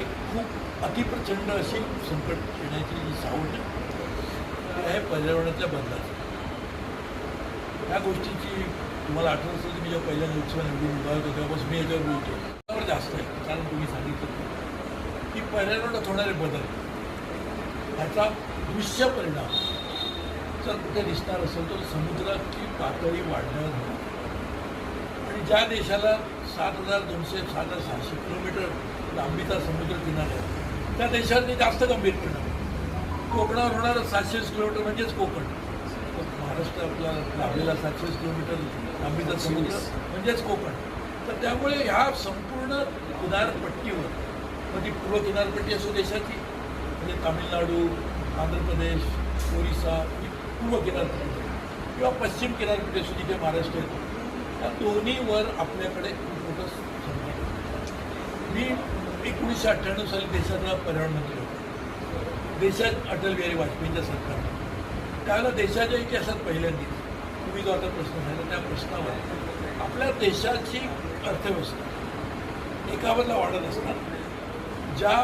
एक खूप अतिप्रचंड अशी संकट येण्याची जी सावट आहे. आहे पर्यावरणातल्या बदलाचं त्या गोष्टीची तुम्हाला आठवण असेल की मी जेव्हा पहिल्या लोकसभा निवडून उभा होतो तेव्हापासून मी याच्यावर बोलतो त्यावर जास्त आहे कारण तुम्ही सांगितलं की पर्यावरणात होणारे बदल ह्याचा दृश्य परिणाम जर कुठे दिसणार असेल तर समुद्राची पातळी वाढणार आणि ज्या देशाला सात हजार दोनशे सात हजार सहाशे किलोमीटर लांबीचा समुद्र किनारा आहे. त्या देशावरती जास्त गंभीर परिणाम. कोकणावर होणारं सातशे किलोमीटर म्हणजेच कोकण. महाराष्ट्र आपला लाभलेला सातशे किलोमीटर लांबीचा समुद्र म्हणजेच कोकण. तर त्यामुळे ह्या संपूर्ण किनारपट्टीवर ती पूर्व किनारपट्टी असो देशाची म्हणजे तामिळनाडू आंध्र प्रदेश ओरिसा ही पूर्व किनारपट्टी किंवा पश्चिम किनारपट्टी असो जिथे महाराष्ट्र येतो. या दोन्हीवर आपल्याकडे खूप मी एकोणीसशे अठ्ठ्याण्णव साली देशाचा पर्यावरण मंत्री होतो. देशात अटल बिहारी वाजपेयींच्या सरकारने. त्याला देशाच्या इतिहासात पहिल्यांदा तुम्ही जो आता प्रश्न झाला. त्या प्रश्नावर आपल्या देशाची अर्थव्यवस्था एका वाढत असताना ज्या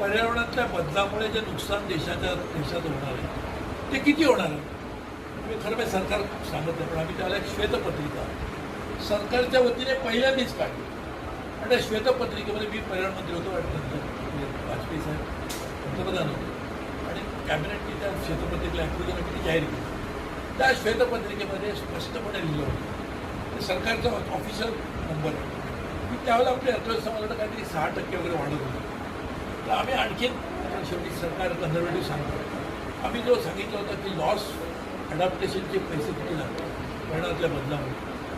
पर्यावरणातल्या बदलामुळे जे नुकसान देशाच्या देशात होणार आहे ते किती होणार आहे? मी खरं म्हणजे सरकार सांगत नाही पण आम्ही त्याला एक श्वेतपत्रिका सरकारच्या वतीने पहिल्यांदाच काढली. आणि त्या श्वेतपत्रिकेमध्ये मी पर्यावरण होतो वाटतं वाजपेयी साहेब पंतप्रधान होते. आणि कॅबिनेटने त्या श्वेतपत्रिकेला ॲक्टिव्ह कमिटी जाहीर केली. त्या श्वेतपत्रिकेमध्ये स्पष्टपणे लिहिलं होतं ते सरकारचा ऑफिशियल नंबर आहे. की त्यावेळेला आपली अर्थव्यवस्था मला काहीतरी सहा टक्के वगैरे वाढत होती. तर आम्ही आणखीन शेवटी सरकार कन्झर्वेटिव्ह सांगतो. आम्ही जो सांगितलं होतं की लॉस अडॅप्टेशनचे पैसे किती लागतात वळणातल्या बदलामुळे.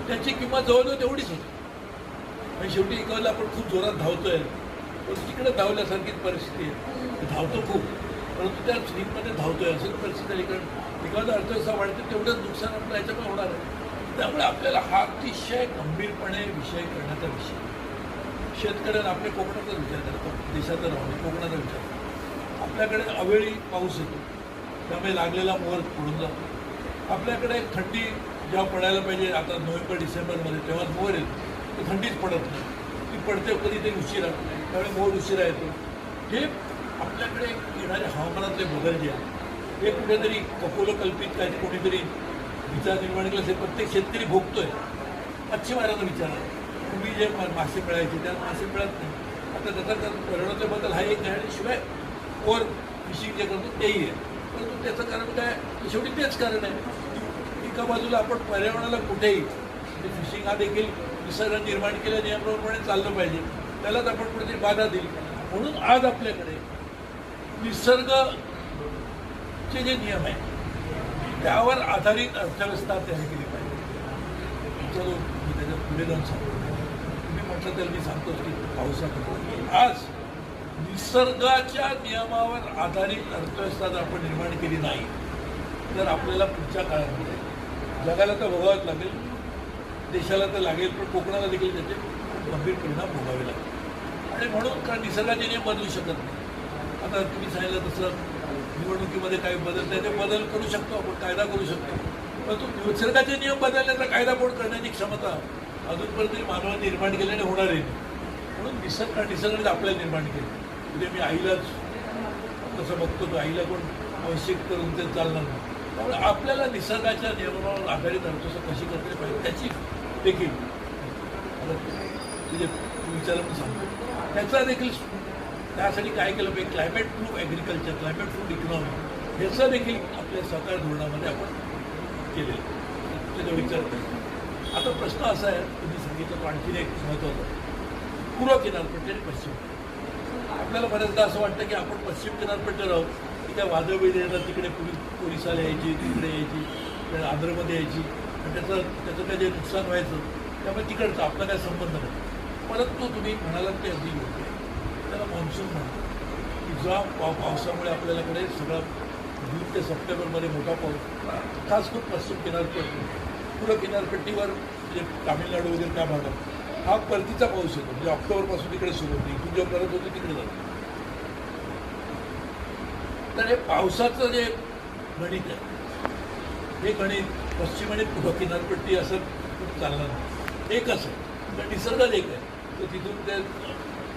त्याची किंमत जवळजवळ तेवढीच होती. आणि शेवटी एकावेळेला आपण खूप जोरात धावतोय. पण तिकडे धावल्यासारखीच परिस्थिती आहे. धावतो खूप. परंतु त्या स्लिपमध्ये धावतोय. असंच परिस्थिती आहे. कारण एखादा अर्थव्यवस्था वाढते तेवढंच नुकसान आपलं याच्यामुळे होणार आहे. त्यामुळे आपल्याला हा अतिशय गंभीरपणे विषय करण्याचा विषय. शेतकऱ्यांना आपल्या कोकणाचा विचार करतो. देशाचा राहून कोकणाचा विचार आपल्याकडे अवेळी पाऊस येतो. त्यामुळे लागलेला मोहर पडून जातो. आपल्याकडे थंडी जेव्हा पडायला पाहिजे आता नोव्हेंबर डिसेंबरमध्ये तेव्हा मोर येतो तर थंडीच पडत नाही. ती पडते कधीतरी उशिरा त्यामुळे मोर उशिरा येतो. हे आपल्याकडे येणारे हवामानातले बदल जे आहेत. हे कुठेतरी कपोलकल्पित काही कोणीतरी विचार निर्माण केला असेल. प्रत्येक शेतकरी भोगतोय. मच्छीमारांना विचारा. पूर्वी जे मा- मासे मिळायचे त्यात मासे मिळत नाही. आता त्याचा परिणामाचा बदल हा एक आहे आणि शिवाय ओर फिशिंग जे करतो तेही आहे. परंतु त्याचं कारण काय? शेवटी तेच कारण आहे. एका बाजूला आपण पर्यावरणाला कुठेही म्हणजे फिशिंग हा देखील निसर्ग निर्माण केल्या नियमाप्रमाणे चाललं पाहिजे. त्यालाच आपण कुठेतरी बाधा दिली म्हणून आज आपल्याकडे निसर्गचे जे नियम आहेत त्यावर आधारित अर्थव्यवस्था तयार केली पाहिजे. चलो त्याच्यात पुढे जाऊन सांगतो. तुम्ही म्हटलं तर मी सांगतोच की पावसाकडे आज निसर्गाच्या नियमावर आधारित अर्थव्यवस्था जर आपण निर्माण केली नाही तर आपल्याला पुढच्या काळामध्ये जगाला तर भोगावंच लागेल देशाला तर लागेल पण कोकणाला देखील त्याचे गंभीर परिणाम भोगावे लागतील. आणि म्हणून कारण निसर्गाचे नियम बदलू शकत नाही? आता तुम्ही सांगितलं तसं निवडणुकीमध्ये काही बदल नाही ते बदल करू शकतो आपण कायदा करू शकतो. परंतु निसर्गाचे नियम बदलण्याचा कायदा कोण करण्याची क्षमता अजूनपर्यंत मानवाने निर्माण केल्याने होणार आहे. म्हणून निसर्ग निसर्गाने आपल्याला निर्माण केलं. म्हणजे मी आईलाच तसं बघतो तो आईला कोण आवश्यक करून ते चालणार नाही. त्यामुळे आपल्याला निसर्गाच्या नियमावर आधारित अर्थव्यवस्था कशी करता पाहिजे त्याची देखील म्हणजे तुझे विचारलं मी सांगतो. त्याचा देखील त्यासाठी काय केलं पाहिजे? Climate proof agriculture climate proof economy ह्याचं देखील आपल्या सरकार धोरणामध्ये आपण केलेलं त्याचा विचार पाहिजे आता प्रश्न असा आहे तुम्ही सांगितलं तो आणखीन एक महत्त्वाचा पूर्व किनारपट्टी आणि पश्चिम. आपल्याला बऱ्याचदा असं वाटतं की आपण पश्चिम किनारपट्टीवर आहोत की त्या वादळ येतात तिकडे पोलीस पोलिसाला यायची तिकडे यायची आंध्रमध्ये यायची. आणि त्याचं त्याचं काय जे नुकसान व्हायचं त्यामुळे तिकडचं आपला काय संबंध नाही. परंतु तुम्ही म्हणालात ते अगदी योग्य त्याला मान्सून म्हणतो की ज्या पाव पावसामुळे आपल्याकडे सगळा जून ते सप्टेंबरमध्ये मोठा पाऊस खास करून पश्चिम किनारपट्टी. पूर्व किनारपट्टीवर म्हणजे तामिळनाडू वगैरे त्या भागात. हा परतीचा पाऊस येतो. म्हणजे ऑक्टोबरपासून तिकडे सुरू होते. इथून जेव्हा परत होते तिकडे जातो. तर हे पावसाचं जे गणित आहे हे गणित पश्चिम आणि पूर्व किनारपट्टी असं खूप चालणार नाही. एक असं तर म्हणजे निसर्गात एक आहे. तर तिथून ते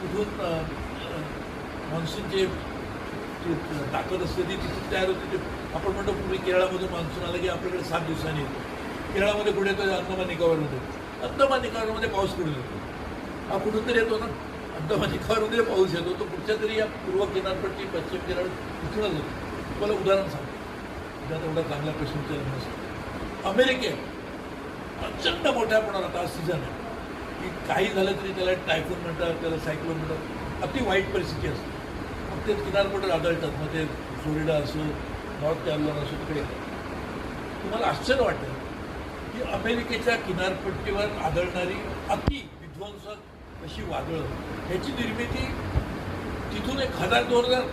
कुठून मान्सून मान्सूनचे जे ताकद असते ती तिथून तयार होते. ते आपण म्हणतो पूर्वी केरळामधून मान्सून आला की आपल्याकडे सात दिवसांनी येतो. केरळामध्ये पुढे येतो अंदमान निकोबारमध्ये अंदमान निकोबारमध्ये पाऊस पडू शकतो हा कुठून तरी येतो ना अंदमान निकोबारमध्ये पाऊस येतो. तो कुठच्या तरी या पूर्व किनारपट्टी पश्चिम किनार इथूनच होतो तुम्हाला उदाहरण सांगतो. त्यात एवढा चांगला प्रश्न विचारला नसतो अमेरिकेत प्रचंड मोठ्या प्रमाणात आता सीझन आहे. की काही झालं तरी त्याला टायफून म्हणतात त्याला सायक्लोन म्हणतात. अति वाईट परिस्थिती असते. मग ते किनारपट्टी आढळतात मग ते फ्लोरिडा असो नॉर्थ कॅरोलिना असो तिकडे तुम्हाला आश्चर्य वाटतं ही अमेरिकेच्या किनारपट्टीवर आदळणारी अति विध्वंसक अशी वादळं. ह्याची निर्मिती तिथून एक हजार दोन हजार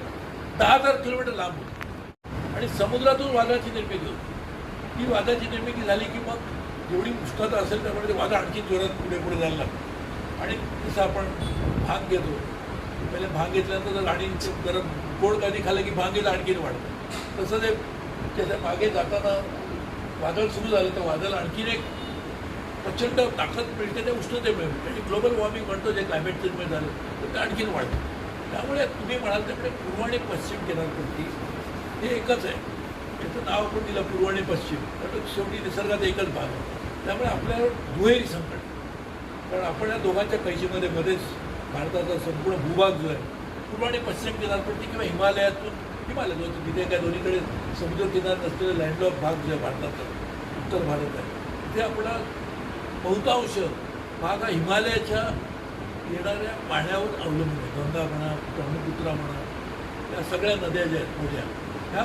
दहा हजार किलोमीटर लांब होती. आणि समुद्रातून वादळाची निर्मिती होती. ती वादळाची निर्मिती झाली की मग जेवढी उष्णता असेल त्यामुळे ते वादळ आणखी जोरात पुढे पुढे जायला लागतं आणि जसं आपण भांग घेतो पहिले भांग घेतल्यानंतर जर आणि गरम गोड कधी खाल्लं की भांग घेतं आणखीन वाढतं. तसं ते त्याच्यामागे जाताना वादळ सुरू झालं तर वादळ आणखीन एक प्रचंड ताकद मिळते त्या उष्णतेमुळे मिळते. आणि ग्लोबल वॉर्मिंग म्हणतो जे क्लायमेट चेंजमुळे झालं तर ते आणखीन वाढतं. त्यामुळे तुम्ही म्हणाल त्याकडे पूर्व आणि पश्चिम किनारपट्टी हे एकच आहे. त्याचं नाव आपण दिलं पूर्व आणि पश्चिम. कारण शेवटी निसर्गाचा एकच भाग आहे. त्यामुळे आपल्या दुहेरी संकट कारण आपण या दोघांच्या कैशीमध्ये मध्येच भारताचा संपूर्ण भूभाग जो आहे पूर्व आणि पश्चिम किनारपट्टी किंवा हिमालयातून हिमालय तिथे काय दोन्हीकडे समुद्रकिनार नसलेला लँडलॉक भाग जो आहे भारताचा उत्तर भारत आहे तिथे आपला बहुतांश भाग हा हिमालयाच्या येणाऱ्या पाण्यावर अवलंबून आहे. गंगा म्हणा ब्रह्मपुत्रा म्हणा या सगळ्या नद्या ज्या आहेत मोठ्या ह्या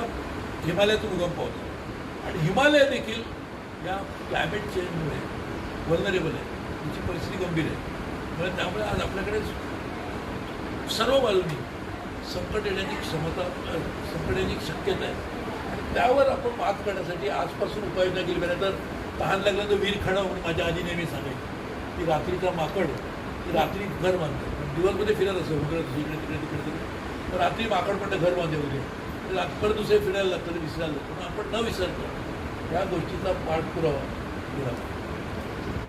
हिमालयातून उगम पावतात. आणि हिमालय देखील या क्लायमेट चेंजमुळे वल्नरेबल आहे. त्याची परिस्थिती गंभीर आहे. त्यामुळे आज आपल्याकडे सर्व बाजूंनी संकट येण्याची क्षमता संकट येण्याची शक्यता आहे. आणि त्यावर आपण मात करण्यासाठी आजपासून उपाययोजना केली पाहिजे. तर तहान लागलं तर विहीर खडा म्हणून माझ्या आजी नेहमी सांगायची. की रात्रीचा माकड ती रात्री घर बांधते पण दिवसमध्ये फिरत असतो उघडत इकडे तिकडे तिकडे तिकडे. तर रात्री माकड पण घर बांधे होते. तर रात्र दुसरे फिरायला लागतं विसरायला लागतं पण आपण न विसरतो या गोष्टीचा पाठपुरावा केला पाहिजे